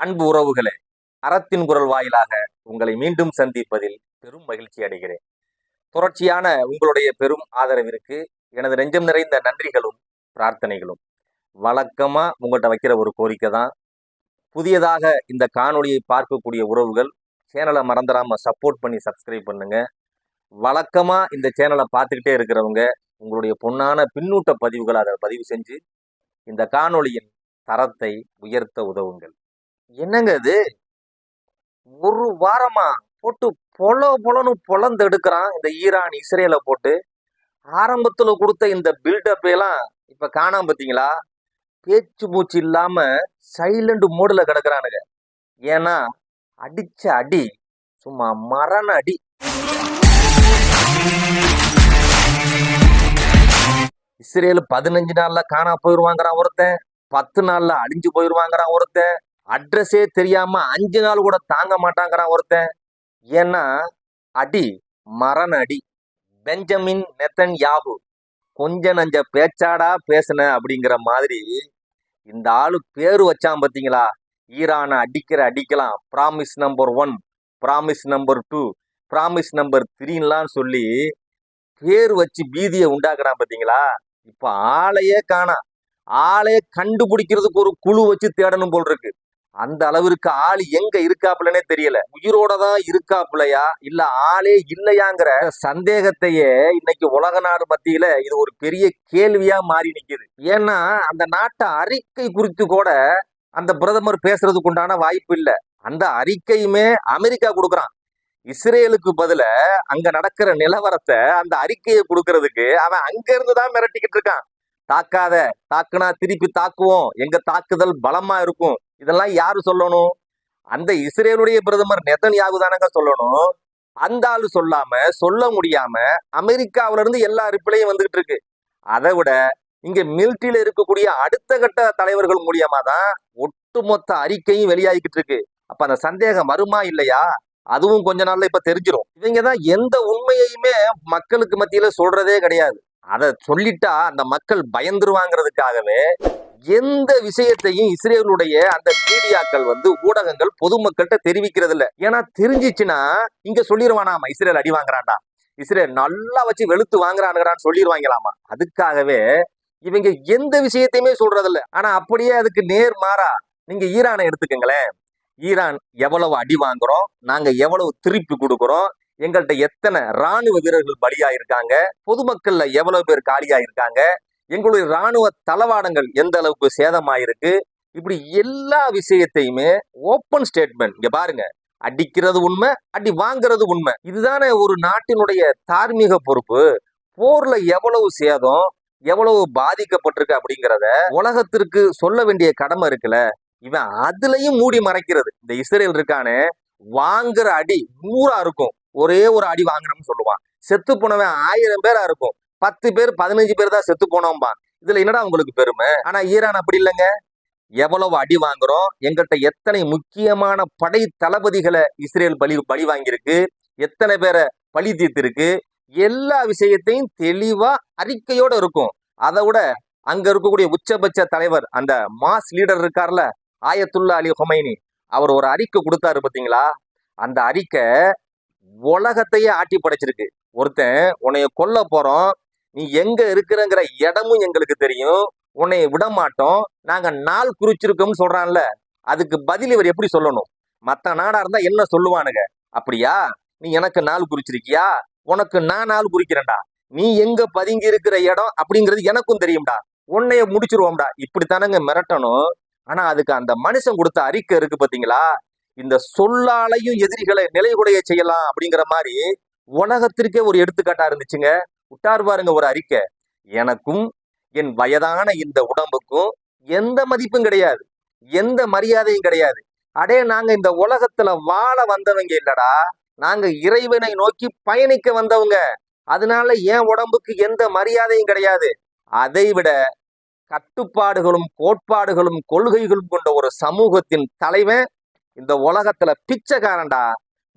அன்பு உறவுகளே அறத்தின் குரல் வாயிலாக உங்களை மீண்டும் சந்திப்பதில் பெரும் மகிழ்ச்சி அடைகிறேன். தொடர்ச்சியான உங்களுடைய பெரும் ஆதரவிற்கு எனது நெஞ்சம் நிறைந்த நன்றிகளும் பிரார்த்தனைகளும். வழக்கமா உங்கள்கிட்ட வைக்கிற ஒரு கோரிக்கை தான் புதியதாக இந்த காணொளியை பார்க்கக்கூடிய உறவுகள் சேனலை மறந்துடாம சப்போர்ட் பண்ணி சப்ஸ்கிரைப் பண்ணுங்க. வழக்கமா இந்த சேனலை பார்த்துக்கிட்டே இருக்கிறவங்க உங்களுடைய பொன்னான பின்னூட்ட பதிவுகளை அதை பதிவு செஞ்சு இந்த காணொளியின் தரத்தை உயர்த்த உதவுங்கள். என்னங்க இது ஒரு வாரமா போட்டு பொல பொலன்னு பொலந்து எடுக்கிறான் இந்த ஈரான் இஸ்ரேலை போட்டு. ஆரம்பத்துல கொடுத்த இந்த பில்டப் எல்லாம் இப்ப காணாம பார்த்தீங்களா பேச்சு மூச்சு இல்லாம சைலண்ட் மோடில் கிடக்குறானுங்க. ஏன்னா அடிச்ச அடி சும்மா மரண அடி. இஸ்ரேல் பதினஞ்சு நாள்ல காணா போயிருவாங்கிறான் ஒருத்தன் பத்து நாள்ல அழிஞ்சு போயிருவாங்கிறான் ஒருத்தன். அட்ரஸே தெரியாம அஞ்சு நாள் கூட தாங்க மாட்டாங்கிறான் ஒருத்தன். ஏன்னா அடி மரண அடி. பெஞ்சமின் நெத்தன் யாகு கொஞ்ச நஞ்ச பேச்சாடா பேசுன அப்படிங்கிற மாதிரி இந்த ஆளு பேரு வச்சான் பார்த்தீங்களா ஈரானை அடிக்கிற அடிக்கலாம். Promise number one promise number two promise number த்ரீன்லாம் சொல்லி பேர் வச்சு பீதியை உண்டாக்குறான் பார்த்தீங்களா இப்போ ஆளையே காணா. ஆளையே கண்டுபிடிக்கிறதுக்கு ஒரு குழு வச்சு தேடணும் போல் இருக்கு. அந்த அளவிற்கு ஆள் எங்க இருக்காப்புலனே தெரியல. உயிரோட தான் இருக்காப்புலையா? இல்ல ஆளே இல்லையாங்கிற சந்தேகத்தையே இன்னைக்கு உலக நாடு மத்தியில இது ஒரு பெரிய கேள்வியா மாறி நிக்குது. ஏன்னா அந்த நாட்டை அறிக்கை குறித்து கூட அந்த பிரதமர் பேசுறதுக்கு உண்டான வாய்ப்பு இல்லை. அந்த அறிக்கையுமே அமெரிக்கா கொடுக்குறான். இஸ்ரேலுக்கு பதில அங்க நடக்கிற நிலவரத்தை அந்த அறிக்கையை கொடுக்கறதுக்கு அவன் அங்க இருந்து தான் மிரட்டிக்கிட்டு இருக்கான். தாக்காத தாக்குனா திருப்பி தாக்குவோம். எங்க தாக்குதல் பலமா இருக்கும். இதெல்லாம் யாரு சொல்லணும்? அந்த இஸ்ரேலுடைய பிரதமர் நெதன் யாகுதானங்க சொல்லணும். அந்த ஆளு சொல்லாம சொல்ல முடியாம அமெரிக்காவில இருந்து எல்லா ரிப்ளையும் வந்துகிட்டு இருக்கு. அதை விட இங்க மிலிட்டரியில இருக்கக்கூடிய அடுத்த கட்ட தலைவர்கள் மூலியமா தான் ஒட்டுமொத்த அறிக்கையும் வெளியாகிக்கிட்டு இருக்கு. அப்ப அந்த சந்தேகம் வருமா இல்லையா? அதுவும் கொஞ்ச நாள்ல இப்ப தெரிஞ்சிடும் இவங்க தான் எந்த உண்மையையுமே மக்களுக்கு மத்தியில சொல்றதே கிடையாது. அதை சொல்லிட்டா அந்த மக்கள் பயந்துருவாங்கிறதுக்காகவே எந்த விஷயத்தையும் இஸ்ரேலுடைய அந்த மீடியாக்கள் வந்து ஊடகங்கள் பொதுமக்கள்கிட்ட தெரிவிக்கிறது இல்ல ஏன்னா தெரிஞ்சிச்சுன்னா இங்க சொல்லிடுவானாமா இஸ்ரேல் அடி வாங்குறான்டா. இஸ்ரேல் நல்லா வச்சு வெளுத்து வாங்குறானுங்கடான்னு சொல்லிடுவாங்களாமா அதுக்காகவே இவங்க எந்த விஷயத்தையுமே சொல்றது இல்லை ஆனா அப்படியே அதுக்கு நேர் மாறா நீங்க ஈரானை எடுத்துக்கங்களேன். ஈரான் எவ்வளவு அடி வாங்குறோம் நாங்க எவ்வளவு திருப்பி கொடுக்குறோம் எங்கள்கிட்ட எத்தனை ராணுவ வீரர்கள் பலியாயிருக்காங்க பொதுமக்கள்ல எவ்வளவு பேர் காலியாயிருக்காங்க எங்களுடைய ராணுவ தளவாடங்கள் எந்த அளவுக்கு சேதமாயிருக்கு? இப்படி எல்லா விஷயத்தையுமே ஓப்பன் ஸ்டேட்மெண்ட் இங்க பாருங்க. அடிக்கிறது உண்மை அடி வாங்குறது உண்மை. இதுதானே ஒரு நாட்டினுடைய தார்மீக பொறுப்பு. போர்ல எவ்வளவு சேதம் எவ்வளவு பாதிக்கப்பட்டிருக்கு அப்படிங்கிறத உலகத்திற்கு சொல்ல வேண்டிய கடமை இருக்குல்ல? இவன் அதுலயும் மூடி மறைக்கிறது. இந்த இஸ்ரேல் இருக்கானே வாங்குற அடி நூறா இருக்கும். ஒரே ஒரு அடி வாங்கினோம்னு சொல்லுவான். செத்து போனவன் ஆயிரம் பேரா இருக்கும். பத்து பேர் பதினஞ்சு பேர் தான் செத்து போனோம்பான் இதுல என்னடா உங்களுக்கு பெருமை? ஆனா ஈரான் அப்படி இல்லைங்க. எவ்வளவு அடி வாங்குறோம்? எங்கிட்ட எத்தனை முக்கியமான படை தளபதிகளை இஸ்ரேல் பலி பலி வாங்கியிருக்கு? எத்தனை பேரை பழி தீர்த்திருக்கு? எல்லா விஷயத்தையும் தெளிவா அறிக்கையோட இருக்கும். அதை விட அங்க இருக்கக்கூடிய உச்சபட்ச தலைவர் அந்த மாஸ் லீடர் இருக்கார்ல ஆயத்துல்லா அலி ஹொமைனி அவர் ஒரு அறிக்கை கொடுத்தாரு பார்த்தீங்களா அந்த அறிக்கை உலகத்தையே ஆட்டி படைச்சிருக்கு. ஒருத்தன் உன்னைய கொல்ல போறோம். நீ எங்க இருக்கிறங்கிற இடமும் எங்களுக்கு தெரியும். உன்னை விட மாட்டோம் நாங்க நாள் குறிச்சிருக்கோம்னு சொல்றான்ல. அதுக்கு பதில் இவர் எப்படி சொல்லணும்? மத்த நாடா இருந்தா என்ன சொல்லுவானுங்க? அப்படியா? நீ எனக்கு நாள் குறிச்சிருக்கியா? உனக்கு நான் நாள் குறிக்கிறேன்டா. நீ எங்க பதுங்கி இருக்கிற இடம் அப்படிங்கிறது எனக்கும் தெரியும்டா. உன்னைய முடிச்சிருவோம்டா. இப்படித்தானங்க மிரட்டணும். ஆனா அதுக்கு அந்த மனுஷன் கொடுத்த அறிக்கை இருக்கு பாத்தீங்களா? இந்த சொல்லாலையும் எதிரிகளை நிலைகுடைய செய்யலாம் அப்படிங்கிற மாதிரி உலகத்திற்கே ஒரு எடுத்துக்காட்டா இருந்துச்சுங்க. விட்டார் பாருங்க ஒரு அறிக்கை. எனக்கும் என் வயதான இந்த உடம்புக்கும் எந்த மதிப்பும் கிடையாது. எந்த மரியாதையும் கிடையாது. அடே நாங்க இந்த உலகத்துல வாழ வந்தவங்க இல்லடா. நாங்க இறைவனை நோக்கி பயணிக்க வந்தவங்க. அதனால என் உடம்புக்கு எந்த மரியாதையும் கிடையாது. அதை விட கட்டுப்பாடுகளும் கோட்பாடுகளும் கொள்கைகளும் கொண்ட ஒரு சமூகத்தின் தலைவன் இந்த உலகத்துல பிச்சைக்காரன்டா.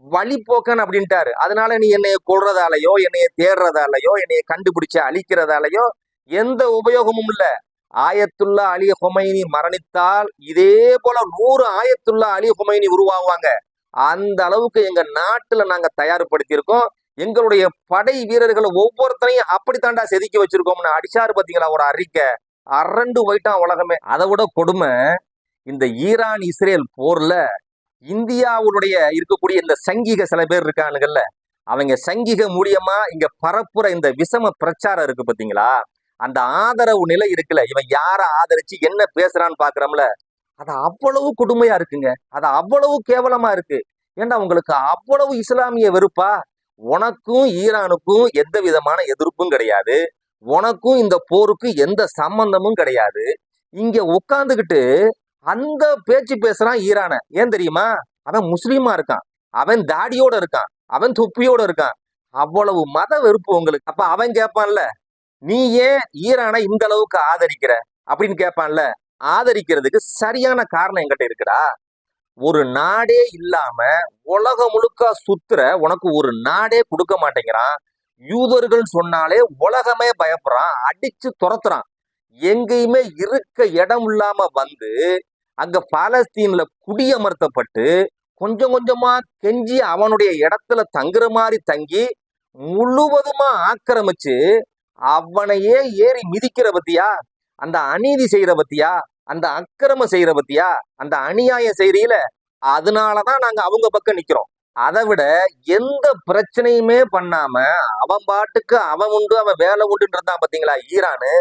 வழிபோக்கன் அப்படின்ட்டாரு. அதனால நீ என்னைய கொள்றதாலயோ என்னைய தேடுறதாலயோ என்னைய கண்டுபிடிச்சு அழிக்கிறதாலயோ எந்த உபயோகமும் இல்லை. ஆயத்துல்லா அலி ஹொமைனி மரணித்தால் இதே போல நூறு ஆயத்துல்லா அலி ஹொமைனி உருவாகுவாங்க அந்த அளவுக்கு எங்க நாட்டுல நாங்க தயார்படுத்தியிருக்கோம். எங்களுடைய படை வீரர்களை ஒவ்வொருத்தரையும் அப்படித்தாண்டா செதுக்கி வச்சிருக்கோம்னு அடிச்சாரு பாத்தீங்களா ஒரு அறிக்கை அரண்டு போயிட்டான் உலகமே. அதை விட கொடுமை இந்த ஈரான் இஸ்ரேல் போர்ல இந்தியாவுடைய இருக்கக்கூடிய இந்த சங்கிக சில பேர் இருக்கானுங்கல்ல அவங்க சங்கிக மூலியமா இங்க பரப்புற இந்த விஷம பிரச்சாரம் இருக்கு பாத்தீங்களா? அந்த ஆதரவு நிலை இருக்குல்ல இவன் யார ஆதரிச்சு என்ன பேசுறான்னு பாக்குறோம்ல அது அவ்வளவு கொடுமையா இருக்குங்க. அது அவ்வளவு கேவலமா இருக்கு. ஏண்டா உங்களுக்கு அவ்வளவு இஸ்லாமிய வெறுப்பா? உனக்கும் ஈரானுக்கும் எந்த விதமான எதிர்ப்பும் கிடையாது. உனக்கும் இந்த போருக்கு எந்த சம்பந்தமும் கிடையாது. இங்க உட்காந்துக்கிட்டு அந்த பேச்சு பேசுறான் ஈரான. ஏன் தெரியுமா? அவன் முஸ்லீமா இருக்கான். அவன் தாடியோட இருக்கான். அவன் தொப்பியோட இருக்கான். அவ்வளவு மத வெறுப்பு உங்களுக்கு. அப்ப அவன் கேட்பான்ல நீ ஏன் ஈரானை இந்த அளவுக்கு ஆதரிக்கிற? அப்படின்னு கேட்பான்ல ஆதரிக்கிறதுக்கு சரியான காரணம் என்கிட்ட இருக்குடா. ஒரு நாடே இல்லாம உலகம் முழுக்க சுத்துற உனக்கு ஒரு நாடே கொடுக்க மாட்டேங்கிறான். யூதர்கள் சொன்னாலே உலகமே பயப்படுறான். அடிச்சு துரத்துறான். எங்கேயுமே இருக்க இடம் இல்லாம வந்து அங்க பாலஸ்தீன்ல குடியமர்த்தப்பட்டு கொஞ்சம் கொஞ்சமா கெஞ்சி அவனுடைய இடத்துல தங்குற மாதிரி தங்கி முழுவதுமா ஆக்கிரமிச்சு அவனையே ஏறி மிதிக்கிற பத்தியா? அந்த அநீதி செய்யற பத்தியா? அந்த அக்கிரம செய்யற பத்தியா? அந்த அநியாயம் செய்யறீல அதனாலதான் நாங்க அவங்க பக்கம் நிக்கிறோம். அதை விட எந்த பிரச்சனையுமே பண்ணாம அவன் பாட்டுக்கு அவன் உண்டு அவன் வேலை உண்டுன்னு இருந்தான் பாத்தீங்களா ஈரானு?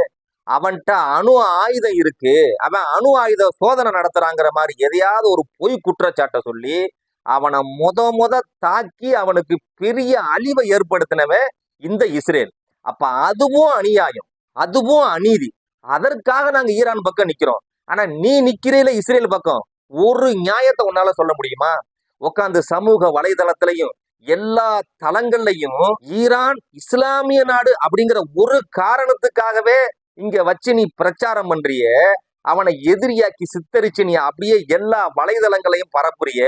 அவன்கிட்ட அணு ஆயுதம் இருக்கு. அவன் அணு ஆயுத சோதனை நடத்துறாங்கிற மாதிரி எதையாவது ஒரு பொய் குற்றச்சாட்டை சொல்லி அவனை முத முத தாக்கி அவனுக்கு பெரிய அழிவை ஏற்படுத்தினவன் இந்த இஸ்ரேல். அப்ப அதுவும் அநியாயம். அதுவும் அநீதி. அதற்காக நாங்க ஈரான் பக்கம் நிக்கிறோம். ஆனா நீ நிக்கிறீல இஸ்ரேல் பக்கம். ஒரு நியாயத்தை உன்னால சொல்ல முடியுமா? உட்காந்து சமூக வலைதளத்திலையும் எல்லா தளங்கள்லையும் ஈரான் இஸ்லாமிய நாடு அப்படிங்கிற ஒரு காரணத்துக்காகவே இங்க வச்சு நீ பிரச்சாரம் பண்றிய அவனை எதிரியாக்கி சித்தரிச்சு நீ அப்படியே எல்லா வலைதளங்களையும் பரப்புறிய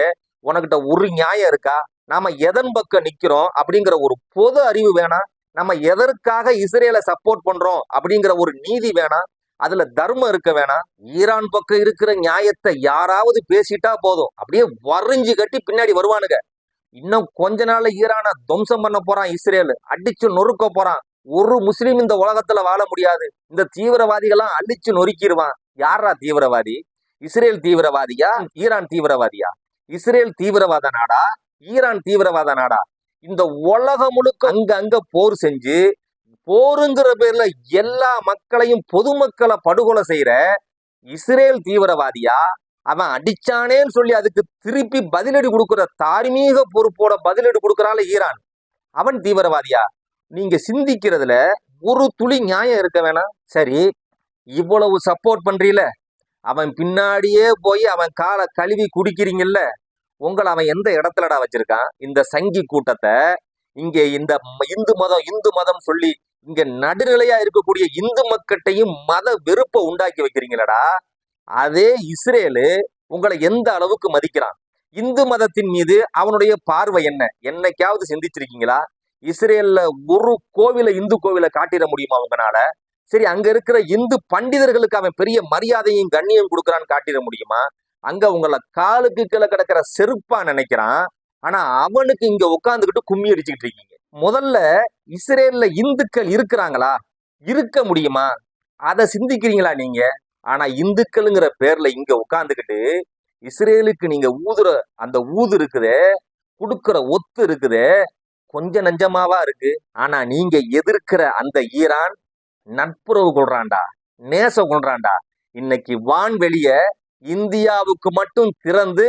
உனக்கிட்ட ஒரு நியாயம் இருக்கா? நாம எதன் பக்கம் நிக்கிறோம் அப்படிங்கிற ஒரு பொது அறிவு வேணாம். நம்ம எதற்காக இஸ்ரேலை சப்போர்ட் பண்றோம் அப்படிங்கிற ஒரு நீதி வேணாம். அதுல தர்மம் இருக்க வேணாம். ஈரான் பக்கம் இருக்கிற நியாயத்தை யாராவது பேசிட்டா போதும். அப்படியே வரிஞ்சு கட்டி பின்னாடி வருவானுங்க. இன்னும் கொஞ்ச நாள் ஈரானை துவம்சம் பண்ண போறான் இஸ்ரேல். அடிச்சு நொறுக்க போறான். ஒரு முஸ்லீம் இந்த உலகத்துல வாழ முடியாது. இந்த தீவிரவாதிகளாம் அழிச்சு நொறுக்கிடுவான் யாரா தீவிரவாதி? இஸ்ரேல் தீவிரவாதியா? ஈரான் தீவிரவாதியா? இஸ்ரேல் தீவிரவாத நாடா? ஈரான் தீவிரவாத நாடா? இந்த உலகம் முழுக்க அங்க அங்க போர் செஞ்சு போருங்கிற பேர்ல எல்லா மக்களையும் பொதுமக்களை படுகொலை செய்யற இஸ்ரேல் தீவிரவாதியா? அவன் அடிச்சானேன்னு சொல்லி அதுக்கு திருப்பி பதிலடி கொடுக்குற தார்மீக பொறுப்போட பதிலடி கொடுக்கறான்ல ஈரான். அவன் தீவிரவாதியா? நீங்க சிந்திக்கிறதுல ஒரு துளி நியாயம் இருக்க வேணாம். சரி இவ்வளவு சப்போர்ட் பண்றீல அவன் பின்னாடியே போய் அவன் காலை கழுவி குடிக்கிறீங்கல்ல. உங்களை அவன் எந்த இடத்துலடா வச்சிருக்கான்? இந்த சங்கி கூட்டத்தை இங்க இந்த இந்து மதம் இந்து மதம் சொல்லி இங்க நடுநிலையா இருக்கக்கூடிய இந்து மக்கட்டையும் மத வெறுப்பை உண்டாக்கி வைக்கிறீங்களடா. அதே இஸ்ரேலு உங்களை எந்த அளவுக்கு மதிக்கிறான்? இந்து மதத்தின் மீது அவனுடைய பார்வை என்ன? என்னைக்காவது சிந்திச்சிருக்கீங்களா? இஸ்ரேல்ல ஒரு கோவிலை இந்து கோவிலை காட்டிட முடியுமா அவங்கனால? சரி அங்க இருக்கிற இந்து பண்டிதர்களுக்கு அவன் பெரிய மரியாதையும் கண்ணியம் கொடுக்கறான்னு காட்டிட முடியுமா? அங்க உங்களை காலுக்கு கீழே கிடக்கிற செருப்பா நினைக்கிறான். ஆனா அவனுக்கு இங்க உட்காந்துக்கிட்டு கும்மி அடிச்சுக்கிட்டு இருக்கீங்க. முதல்ல இஸ்ரேல்ல இந்துக்கள் இருக்கிறாங்களா? இருக்க முடியுமா? அதை சிந்திக்கிறீங்களா நீங்க? ஆனா இந்துக்கள்ங்கிற பேர்ல இங்க உட்காந்துக்கிட்டு இஸ்ரேலுக்கு நீங்க ஊதுற அந்த ஊது இருக்குதே கொடுக்குற ஒத்து இருக்குதே கொஞ்சம் நஞ்சமாவா இருக்கு. ஆனா நீங்க எதிர்க்கிற அந்த ஈரான் நட்புறவு கொள்றான்டா நேச கொள்றான்டா. இன்னைக்கு வான்வெளிய இந்தியாவுக்கு மட்டும் திறந்து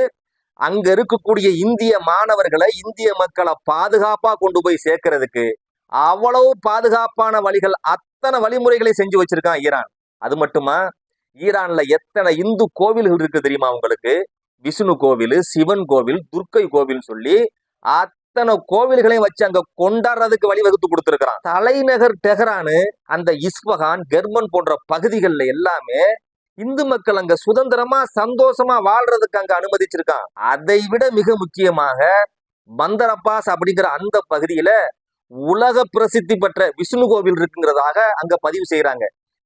அங்க இருக்கக்கூடிய இந்திய மாணவர்களை இந்திய மக்களை பாதுகாப்பா கொண்டு போய் சேர்க்கறதுக்கு அவ்வளவு பாதுகாப்பான வழிகள் அத்தனை வழிமுறைகளை செஞ்சு வச்சிருக்கான் ஈரான். அது மட்டுமா? ஈரான்ல எத்தனை இந்து கோவில்கள் இருக்கு தெரியுமா உங்களுக்கு? விஷ்ணு கோவில் சிவன் கோவில் துர்க்கை கோவில் சொல்லி அத்தனை கோவில்களையும் வச்சு அங்க கொண்டாடுறதுக்கு வழிவகுத்து கொடுத்திருக்கிறான். தலைநகர் டெஹரானு அந்த இஸ்பகான் கெர்மன் போன்ற பகுதிகள்ல எல்லாமே இந்து மக்கள் அங்க சுதந்திரமா சந்தோஷமா வாழ்றதுக்கு அங்க அனுமதிச்சிருக்கான். அதை விட மிக முக்கியமாக மந்தரப்பாஸ் அப்படிங்கிற அந்த பகுதியில உலக பிரசித்தி பெற்ற விஷ்ணு கோவில் இருக்குங்கிறதாக அங்க பதிவு செய்யறாங்க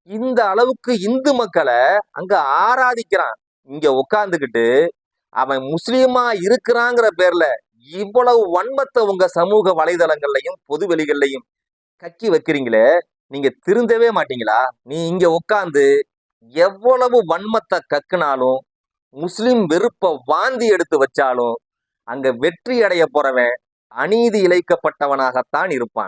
இந்த அளவுக்கு இந்து மக்களை அங்க ஆராதிக்கிறான். இங்க உட்கார்ந்துகிட்டு அவன் முஸ்லீமா இருக்கிறாங்கிற பேர்ல இவ்வளவு வன்மத்தை உங்க சமூக வலைதளங்கள்லையும் பொதுவெளிகள்லையும் கக்கி வைக்கிறீங்களே நீங்க திருந்தவே மாட்டீங்களா? நீ இங்க உட்காந்து எவ்வளவு வன்மத்தை கக்குனாலும் முஸ்லிம் வெறுப்ப வாந்தி எடுத்து வச்சாலும் அங்க வெற்றி அடைய போறவன் அநீதி இழைக்கப்பட்டவனாகத்தான் இருப்பான்.